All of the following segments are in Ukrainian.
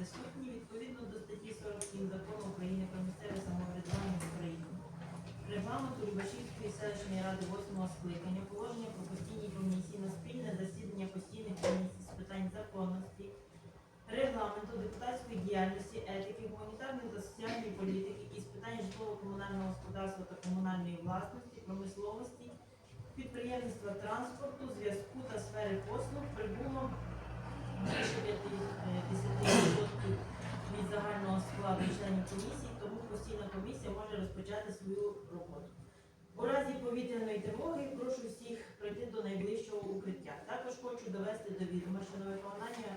присутні відповідно до статті 47 закону України про місцеве самоврядування в Україні. Регламенту Любашівської селищної ради 8 скликання, положення про постійні комісії на спільне засідання постійних комісій з питань законності, регламенту депутатської діяльності, етики, гуманітарної та соціальної політики і з питань житлово-комунального господарства та комунальної власності, промисловості, підприємництва транспорту, зв'язку та сфери послуг прибуло більше 50% від загального складу членів комісії, тому постійна комісія може розпочати свою роботу. У разі повітряної тривоги прошу всіх прийти до найближчого укриття. Також хочу довести до відома, що на виконання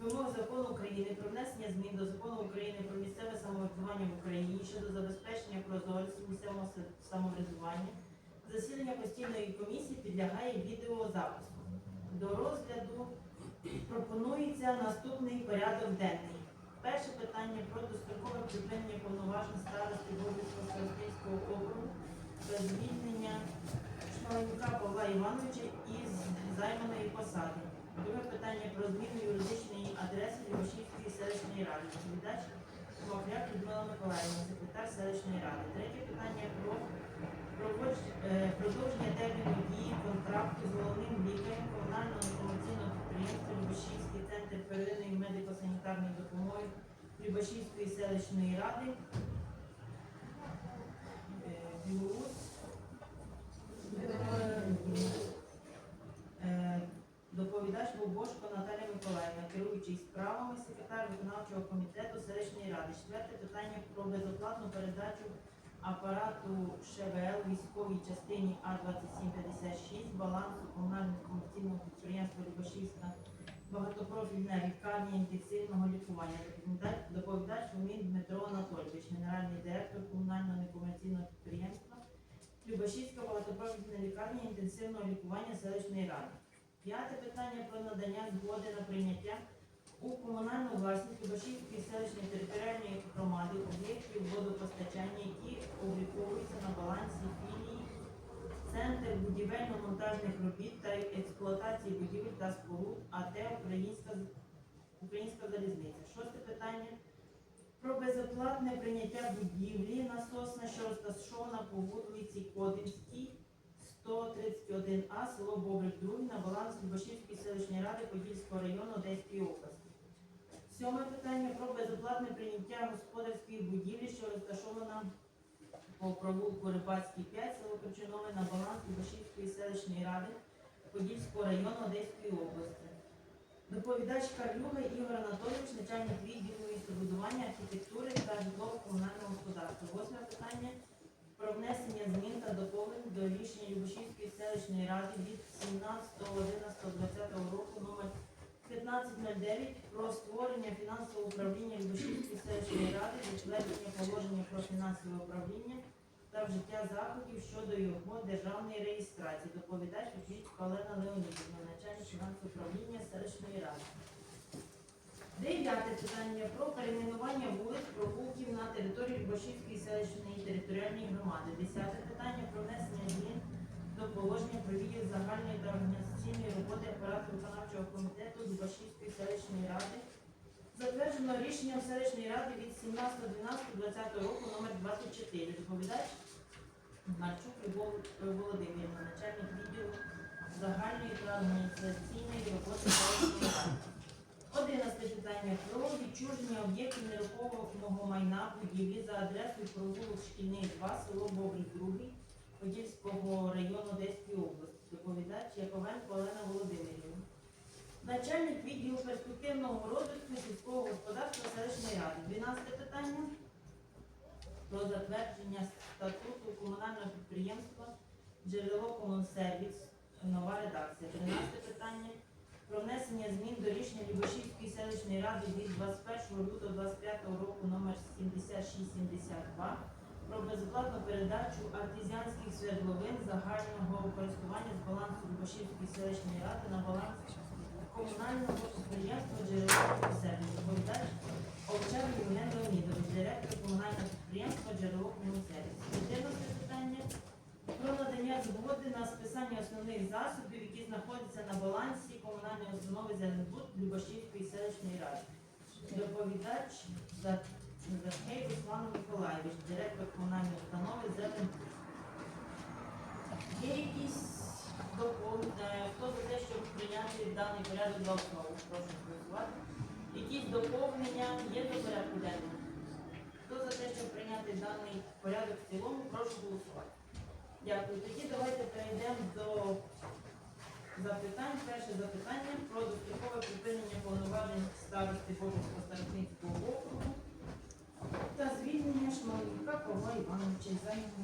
вимог закону України про внесення змін до закону України про місцеве самоврядування в Україні щодо забезпечення прозорості місцевого самоврядування. Засідання постійної комісії підлягає відеозапису. До розгляду пропонується наступний порядок денний. Перше питання про дострокове припинення повноважень старості Бобрівського старостинського округу та звільнення Шмаленюка Павла Івановича із займаної посади. Друге питання про зміну юридичної адреси Любашівської селищної ради. Відповідач Мовляк Людмила Миколаївна, секретар селищної ради. Третє питання про е, продовження терміну дії контракту з головним лікарем комунального некомерційного підприємства Любашівський центр первинної медико-санітарної допомоги Любашівської селищної ради. Е, Білорус. Е, Доповідач Бобошко Наталя Миколаївна, керуючий справами, секретар виконавчого комітету селищної ради. Четверте питання про безоплатну передачу апарату ШВЛ військовій частині А2756 балансу комунального комерційного підприємства Любашівська багатопрофільна лікарня інтенсивного лікування. Доповідач- Фомін Дмитро Анатольович, генеральний директор комунального некомерційного підприємства Любашівська багатопрофільна лікарня інтенсивного лікування селищної ради. П'яте питання про надання згоди на прийняття у комунальну власність Любашівської селищної територіальної громади об'єктів водопостачання, які обліковуються на балансі філії Центр будівельно-монтажних робіт та експлуатації будівель та споруд АТ Українська, Українська залізниця. Шосте питання про безоплатне прийняття будівлі насосна, що розташована по вулиці Кодинській, 131А, село Бобрик 2 на баланс Любашівської селищної ради Подільського району Одеської області. Сьоме питання про безоплатне прийняття господарської будівлі, що розташована по провулку Рибацький 5, село Кочинове на баланс Любашівської селищної ради Подільського району Одеської області. Доповідач Карлюга Ігор Анатолійович, начальник відділу містобудування, архітектури та житлово-комунального господарства. Восьме питання про внесення змін та доповнень до рішення Любашівської селищної ради від 17.11.2020 року номер 1509 про створення фінансового управління Любашівської селищної ради, затвердження положення про фінансове управління та вжиття заходів щодо його державної реєстрації. Доповідач Віхвіцька Олена Леонідівна, начальник фінансового управління селищної ради. Дев'яте питання про перейменування вулиць провулків на території Любашівської селищної територіальної громади. Десяте питання про внесення змін до положення про відділ загальної та організаційної роботи апарату виконавчого комітету Любашівської селищної ради. Затверджено рішенням селищної ради від 17.12.2020 року номер 24. Доповідач Марчук Любов Володимирівна, начальник відділу загальної та організаційної роботи селищної ради. Одинадцяте питання про відчуження об'єктів нерухомого майна будівлі за адресою провулок Шкільний 2, село Бобрик 2, Подільського району Одеської області. Доповідач Яковенко Олена Володимирівна. Начальник відділу перспективного розвитку сільського господарства селищної ради. 12 питання про затвердження статуту комунального підприємства Джерело Комунсервіс. Нова редакція. 13 питання про внесення змін до рішення Любашівської селищної ради від 21 лютого 25 року номер 7672 про безоплатну передачу артезіанських свердловин загального користування з балансу Любашівської селищної ради на баланс комунального підприємства джерело сервіс. Доповідач Овчар Євген Леонідович, директор комунального підприємства джерело сервіс. 14 питання про надання згоди на списання основних засобів, які знаходяться на балансі комунальної установи «Зеленбуд» Любашівської селищної ради. Доповідач за Захей Руслан Миколаївич, директор комунальної установи «Зелень». Є якісь доповнення? Хто за те, щоб прийняти даний порядок за основу? Прошу голосувати. Якісь доповнення є до порядку денного? Хто за те, щоб прийняти даний порядок в цілому, прошу голосувати. Дякую. Тоді давайте перейдемо до запитань. Перше запитання про дострокове припинення повноважень старости Божицького старостинського округу та звільнення Шмалюка Павла Івановича за його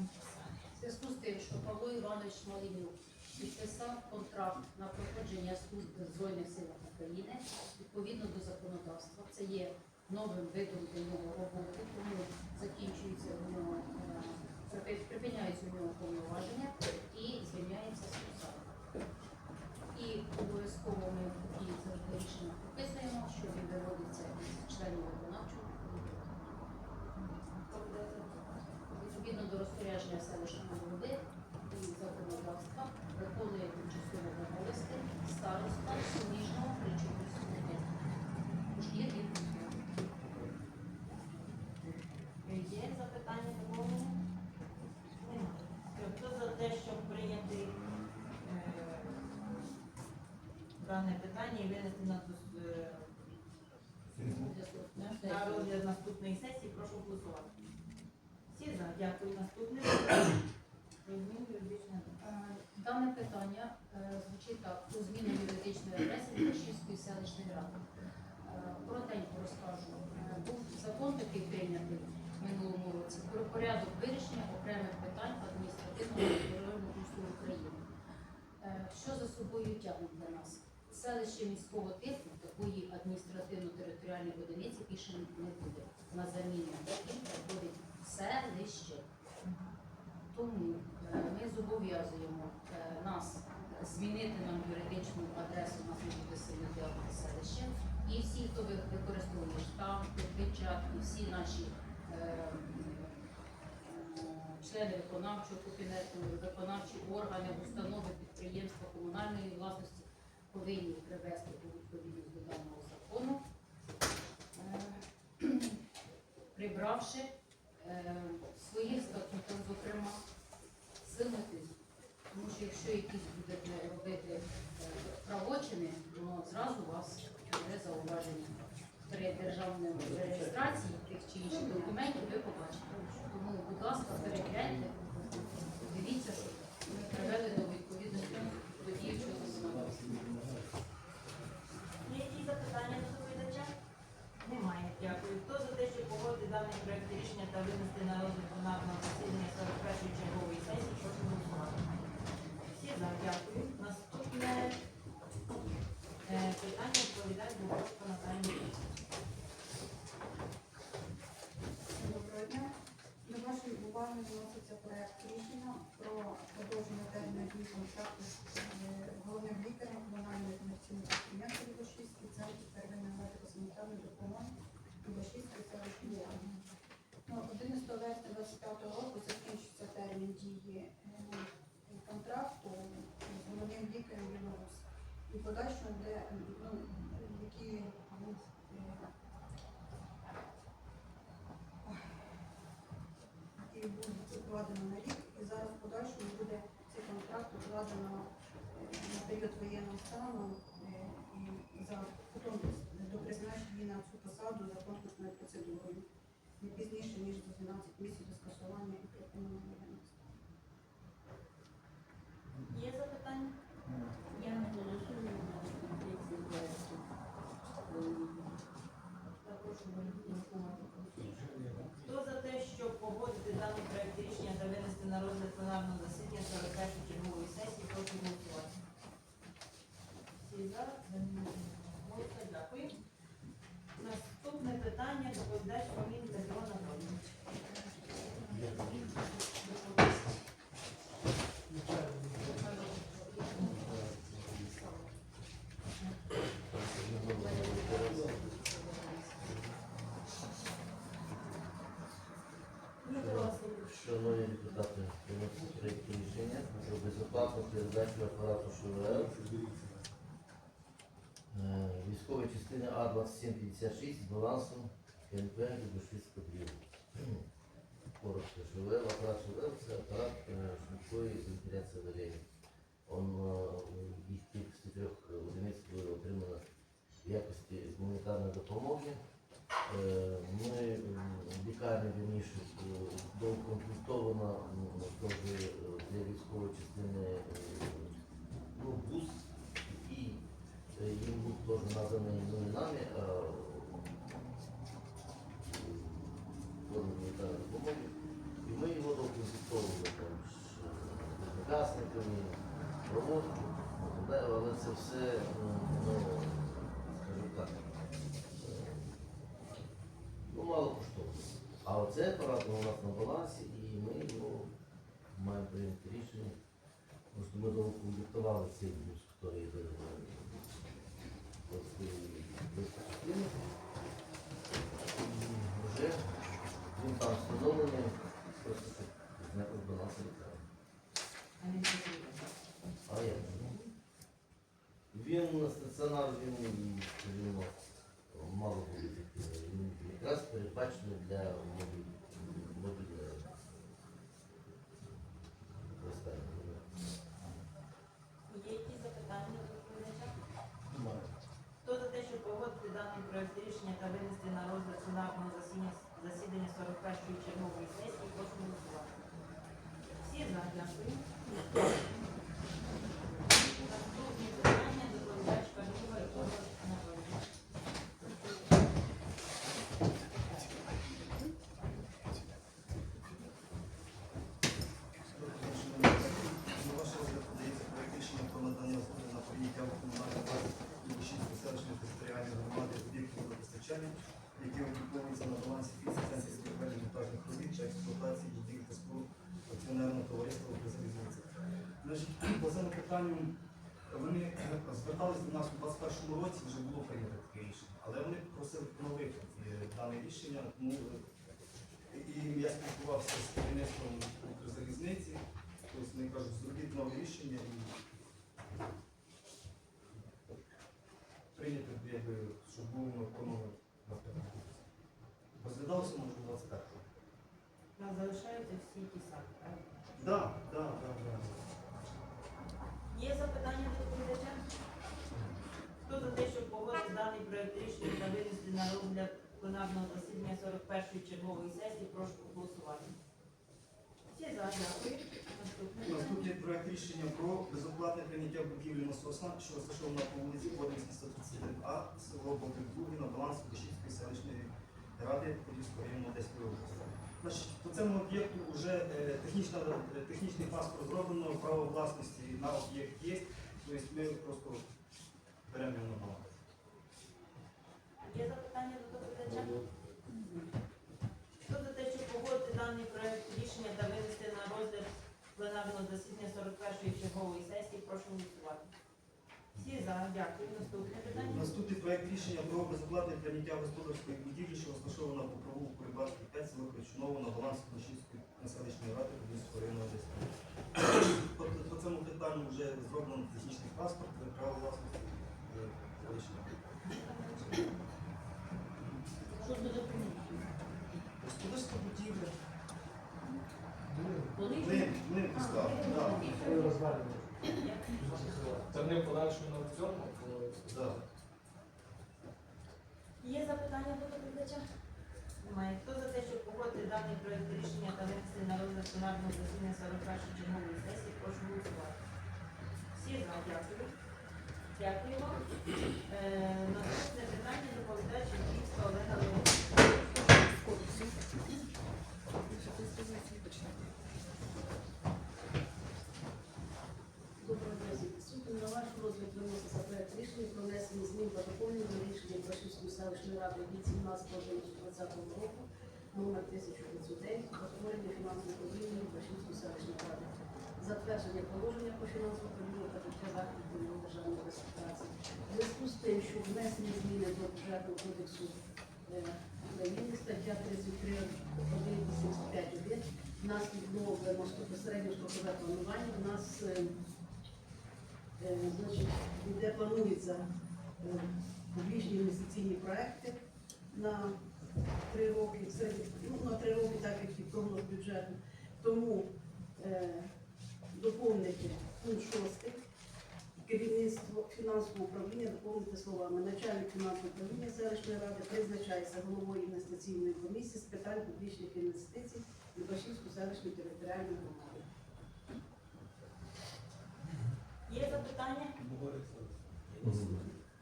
зв'язку з тим, що Павло Іванович Малинюк підписав контракт на проходження служби в Збройних силах України відповідно до законодавства. Це є новим видом для нього роботи, тому закінчується у нього е, припиняються у нього повноваження і звільняється з посади. І обов'язково ми такі завжди рішення прописуємо, що він виводиться із членів виконавчого комітету. Відповідно до розпорядження селищного голови і законодавства виконує тимчасово обов'язки староста суміжного Кричовського району. Тож є відповідь. Є запитання доповнення? Немає. Хто за те, щоб прийняти е, дане питання і винести на, дос- е, на розгляд наступної сесії, прошу голосувати. Всі за. Дякую. Наступне питання. Про зміну юридичної адреси. Е, Дане питання е, звучить так про зміну юридичної адреси Вершівської селищної ради. Е, Коротенько розкажу. Е, Був закон такий прийнятий в минулому році про порядок вирішення окремих питань адміністративного територіального устрою України. Е, Що за собою тягне для нас? Селище міського типу такої адміністративно-територіальної одиниці більше не буде. На заміну приходить селище. Тому е, ми зобов'язуємо нас змінити нам юридичну адресу на буде селити селище. І всі, хто ви- використовує штампи, печатки, всі наші е, е, члени виконавчого кабінету, виконавчі органи, установи, підприємства комунальної власності повинні привести у відповідність до даного закону, е, прибравши е, своїх статутах, зокрема, силити. Тому що якщо якісь будете робити е, правочини, воно зразу вас буде зауваження. При державній реєстрації тих чи інших документів ви побачите. Тому, будь ласка, перегляньте, дивіться, щоб ми привели до відповідності до діючого законодавства. Є якісь запитання до доповідача? Немає. Дякую. Хто за те, щоб погодити даний проект рішення та винести на розгляд пленарного засідання 41-ї чергової сесії, прошу голосувати. Всі за. Дякую. Наступне е, питання відповідає Богородська Наталія. Миколаївна. Доброго дня. До уваги вноситься проект рішення про продовження терміну дії контракту е, головним лікарем комунальної комерційної підприємства Любашівський центр первинної медико-санітарної допомоги Любашівської селищної ради. Ну, 11 вересня 25 року закінчиться термін дії е, контракту з головним лікарем Білорус. І подальшому, де ну, які ну, е, і буде укладено на рік, і зараз в подальшому буде цей контракт укладено е, на період воєнного е, і за потім до призначення на цю посаду за конкурсною процедурою. Не пізніше, ніж за 12 місяців до скасування і припинення воєнного стану. Є запитання? Я не голосую на позицію проекту. Також Хто за те, щоб погодити даний проект рішення та винести на розгляд пленарного засідання 41 чергової сесії, прошу голосувати. Всі за, Голосуємо. дякую. Наступне питання доповідач Павлін Петро Анатолійович. Віктор Васильович. Шановні депутати, виносить проєкт рішення про передачу апарату ШВЛ військової частини А2756 з балансом КНП Любошівська подвір'я. Коротко, ШВЛ, апарат ШВЛ це апарат е, швидкої вентиляції. Он е, їх кількості трьох одиниць було отримано в якості гуманітарної допомоги. Е, Ми м, в лікарні вірніше е, теж е, для військової частини е, ну, бус, е, їм був теж наданий не нами, а формі допомоги. І ми його доукомплектовували там з е, проводку, але це все, м, ну, скажімо так, е, ну, мало коштовно. А оцей апарат у нас на балансі, і ми його маємо прийняти рішення. Просто ми доукомплектували цей бус, який йде в частину. Вже він там встановлений, просто з балансу лікарні. А? Ну, Він на стаціонар, він, скажімо, мало буде. Якраз передбачений для мобіль- мобільного використання. Є якісь запитання до доповідача? Хто за те, щоб погодити даний проект рішення та винести на розгляд пленарного засідання, засідання 41-ї чергової сесії, прошу. Всі за, дякую. Наступні питання доповідач Калюга Ігор Анатолійович. На ваш розгляд подається проект рішення про надання згоди на прийняття в комунальну власність Лубушівської селищної територіальної громади об'єктів водопостачання, які обліковуються на балансі фізиці центрів монтажних робіт та експлуатації будівель та споруд акціонерного товариства «Укрзалізниця». Значить, питанню вони звертались до нас у 2021 році, вже було прийнято таке рішення, але вони просили поновити е, дане рішення, тому е, і я спілкувався з керівництвом Укрзалізниці, тобто вони кажуть, зробіть нове рішення і прийняти, щоб було виконано напрямку. Розглядалося, може, 21-го. У залишаються всі ті самі, так? Так, так, так, так. Є запитання до доповідача? Хто за те, щоб погодити даний проект рішення та винести на розгляд пленарного засідання 41-ї чергової сесії, прошу проголосувати. Всі за, дякую. Наступний проект рішення про безоплатне прийняття будівлі насоса, що розташована по вулиці Подільській 131А, село Бобрик на баланс Кишівської селищної ради Подільського району Одеської області. Значить, по цьому об'єкту вже е, технічна, е, технічний паспорт зроблено, право власності на об'єкт є, тобто ми просто беремо його на баланс. Є запитання до доповідача? Хто за те, щоб погодити даний проект рішення та винести на розгляд пленарного засідання 41-ї чергової сесії, прошу голосувати. Всі за, дякую. Наступне питання. Наступний проект рішення про безоплатне прийняття господарської будівлі, що розташована по провулку Рибацький 5 село Кричуново на баланс Кулішівської селищної ради Подільського району Одеської. По, по цьому питанню вже зроблено технічний паспорт, це право власності селищної. Приміщення? Господарська будівля. Ми, ми поставили, так. Це не подальшому на цьому, Да. Є запитання до доповідача? Немає. Хто за те, щоб погодити даний проект рішення та винести на розгляд пленарного засідання 41-ї чергової сесії, прошу голосувати. Всі за, дякую. Вам. Е, наступне питання доповідача Київська Олена Леонідівна. Доброго дня всім присутнім. На ваш розгляд виноситься проект рішення про внесення змін та доповнення до рішення Башівської селищної ради від 17 2020 року номер 1509 про створення фінансової управління Башівської селищної ради. Затвердження положення про фінансове управління та заходів до державної реєстрації. В зв'язку з тим, що внесені зміни до бюджетного кодексу е, України, стаття 33 185 внаслідок безпосередньо строкове планування нас е, Е, Значить, де планується е, публічні інвестиційні проекти на три роки, це, ну, на три роки, так як і прогноз бюджету. Тому доповнити пункт 6. Керівництво фінансового управління доповнити словами начальник фінансового управління селищної ради призначається головою інвестиційної комісії з питань публічних інвестицій Любашівської селищної територіальної громади. Є запитання?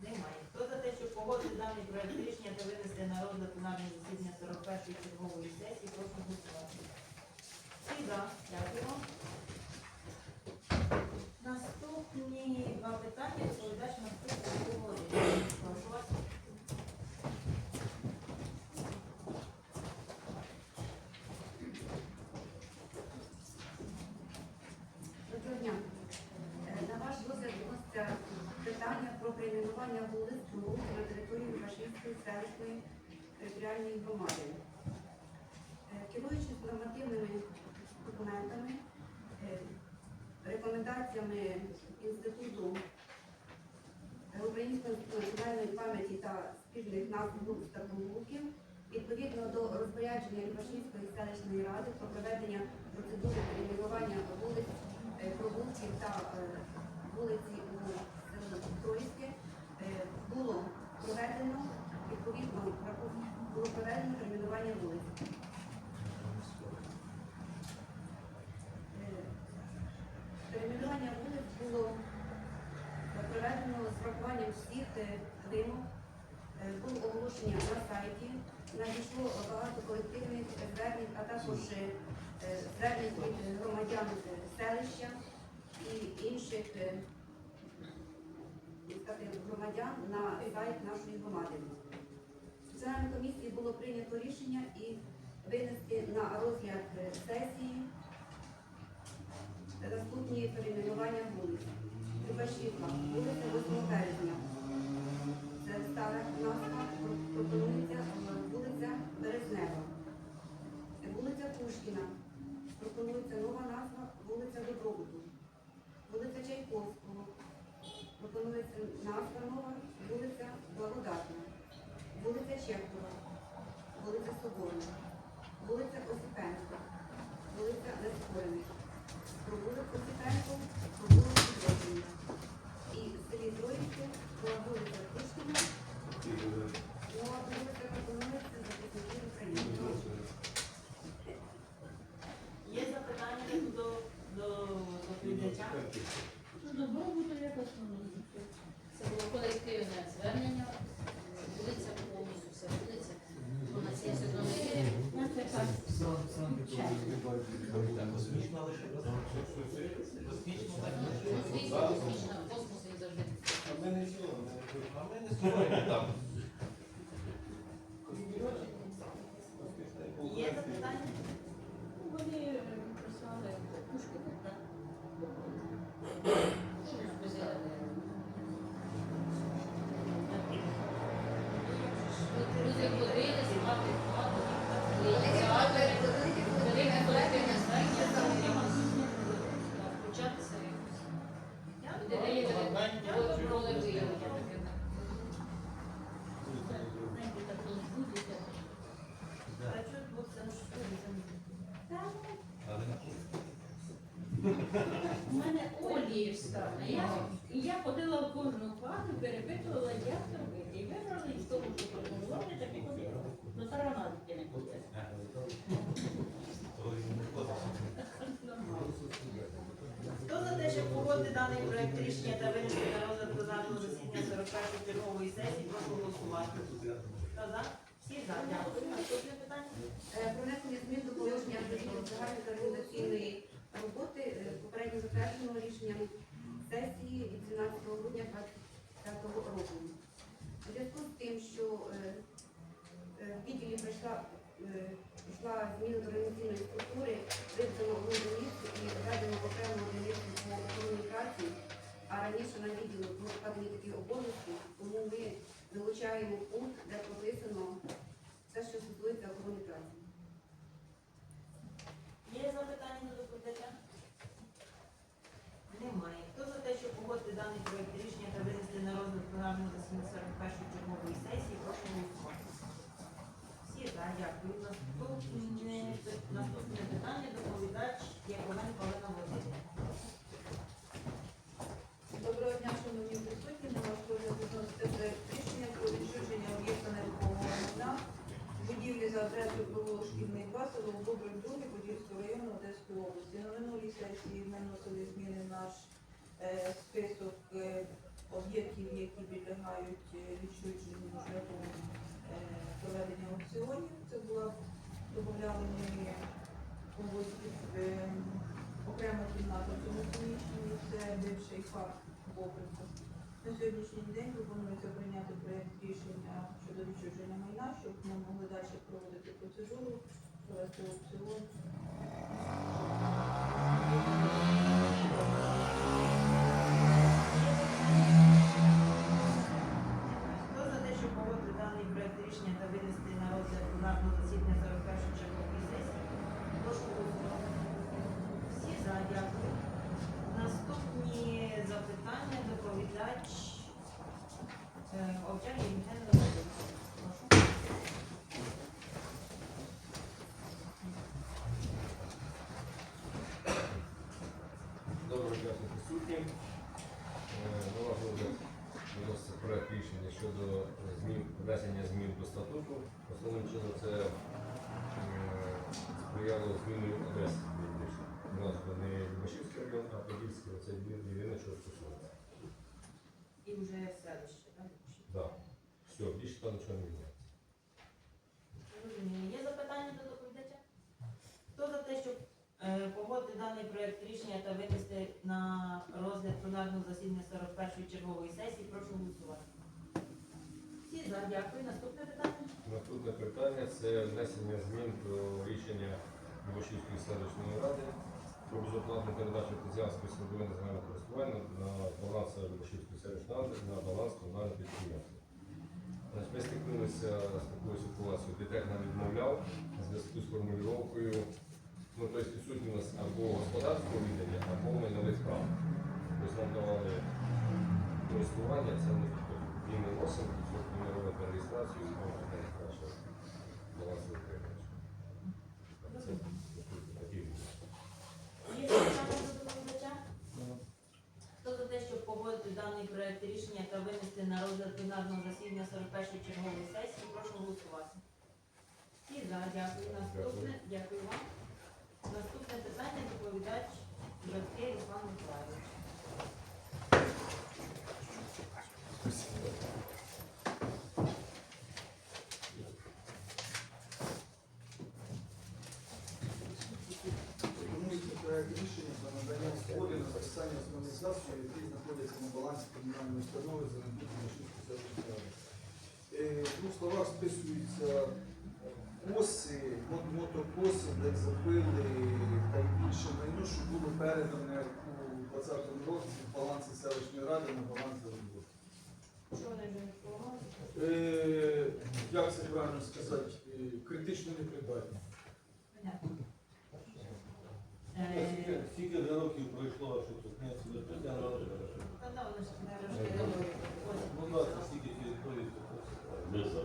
Немає. Хто за те, щоб погодити даний проект рішення та винести на розгляд пленарного засідання 41-ї чергової сесії, прошу голосувати. Всі за. Дякую. Наступні два Доброго дня. На ваш розгляд вноситься питання про перейменування вулиць на території Лукашівської селищної громади. Е, Керуючись нормативними документами, е, рекомендаціями Інституту Української національної пам'яті та спільних назв та провулків, відповідно до розпорядження Лукашівської селищної ради про проведення процедури перейменування вулиць е, провулків та е, вулиці у Троїцьке е, було проведено відповідно було проведено перейменування вулиць. Е, Перейменування вулиць було проведено з врахуванням всіх е, вимог. Е, Було оголошення на сайті, надійшло багато колективних звернень, а також е, е, звернень від громадян е, селища і інших е, громадян на сайт нашої громади. Членами комісії було прийнято рішення і винести на розгляд е, сесії наступні перейменування вулиць. Любашівка, вулиця 8 березня. Це стара назва, пропонується вулиця Березнева. Вулиця Пушкіна. Пропонується вулиця Чайковського. Пропонується назва нова вулиця Благодатна. Вулиця Чехова. Вулиця Соборна. Вулиця Осипенка. Вулиця Нескорених. Про вулицю Осипенко, про вулицю Зрозуміла. І в селі Троїцьке була вулиця Пушкіна, нова вулиця пропонується захисників України. Є запитання до, до доповідача? Ну, добробуту якось воно. Це було колективне звернення. Вулиця повністю вся вулиця. Вона 71 є. Я це так. Звісно, космічна, космос він завжди. А ми не цілуємо, а ми не строїмо там. Є запитання? Вони е, писали Пушкіна, так? Щось позелене. Люди ходили, спати хату, ініціатори, велике колективне звернення, початися якось. Люди виявили роли виявлення таке. Знаєте, так розбудеться. А чого тут це ж У мене Оліївська. Я, я ходила в кожну хату, перепитувала, як робити. І вибрали із того, що пропонували, так і ходила. До тарана не ходила. Хто за те, щоб погодити даний проект рішення та винести на розгляд пленарного засідання 41-ї чергової сесії, прошу голосувати. Хто за? Всі за. Дякую. Наступне питання? Про внесення змін до положення про загальної організаційної роботи е, попередньо затвердженого рішенням сесії від 12 грудня 2025 року. У зв'язку з тим, що е, е, в відділі прийшла, е, зміна до організаційної структури, виведено одиницю і введено окрему одиницю по комунікації, а раніше на відділі були вкладені такі обов'язки, тому ми вилучаємо пункт, де прописано все, що стосується охорони Державної 841 чергової сесії. Прошу голосувати. Всі за, дякую. Наступне, наступне питання доповідач Яковенко Олена Володимирівна. Доброго дня, шановні присутні. На ваш розгляд виносити проект рішення про відчуження об'єкта нерухомого майна будівлі за адресою провулок шкільний 2, село Бобрин додавали ми е, окрема кімната в цьому приміщенні, це бивший факт Бобрика. На сьогоднішній день пропонується прийняти проєкт рішення щодо відчуження майна, щоб ми могли далі проводити процедуру, провести аукціон. Хто за те, щоб погодити даний проект рішення та винести на розгляд пленарного засідання 41 чергової сесії? Прошу голосувати. Всі за, дякую. Наступні запитання доповідач е, Овчар Євген Леонідович. Прошу. Доброго дня всім присутнім. Е, На ваш розгляд виноситься проект рішення щодо змін, внесення змін до статуту. Основним чином це е, сприяло зміною адреси. У нас вже не Любашівський район, а Подільський, оце єдине, що стосується. І вже селище, так? Да. Все, більше там нічого не міняється. Зрозуміло. Є запитання до доповідача? Хто за те, щоб е, погодити даний проект рішення та винести на розгляд пленарного засідання 41-ї чергової сесії, прошу голосувати. Всі за, дякую. Наступне питання. Наступне питання це внесення змін до рішення Любашівської селищної ради про безоплатну передачу Тетянської садовини загального користування на баланс Любашівської селищної ради на баланс комунального підприємства. Ми стикнулися з такою ситуацією, ДТЕК нам відмовляв в зв'язку з формулюванням, ну, тобто відсутні у нас або господарського віддання, або майнових прав. Тобто нам давали користування, це не. І ми носимо, відсутні ми робимо реєстрацію, і знову ж таки краще баланс виконуєш. Це? Хто за те, щоб погодити даний проект рішення та винести на розгляд пленарного засідання 41-ї чергової сесії, прошу голосувати. І за, дякую. Наступне, дякую вам. Наступне питання доповідач Братке Руслан Миколаївич. Пропонується проект рішення про надання згоди на списання основних засобів, які знаходяться на балансі комунальної установи за надбутим Машинської селищної ради. Е, В двох словах списуються коси, мот- мотокоси, бензопили та й інше майно, що було передане у 2020 році з балансу селищної ради на баланс роботи. Е, Як це правильно сказати? Е, Критично непридатні. Понятно. Е, Скільки вже років пройшло, що тут не притягнули? Не розкидали. Ну так, скільки території тут Ми за.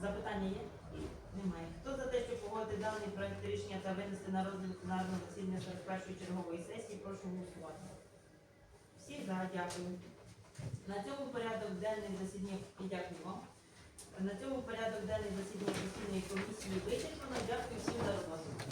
Запитання є? Немає. Хто за те, щоб погодити даний проект рішення та винести на розгляд пленарного засідання за першої чергової сесії, прошу голосувати. Всі за, дякую. На цьому порядок денний засідання, дякую вам. На цьому порядок денний засідання постійної комісії вичерпано. Дякую всім за роботу.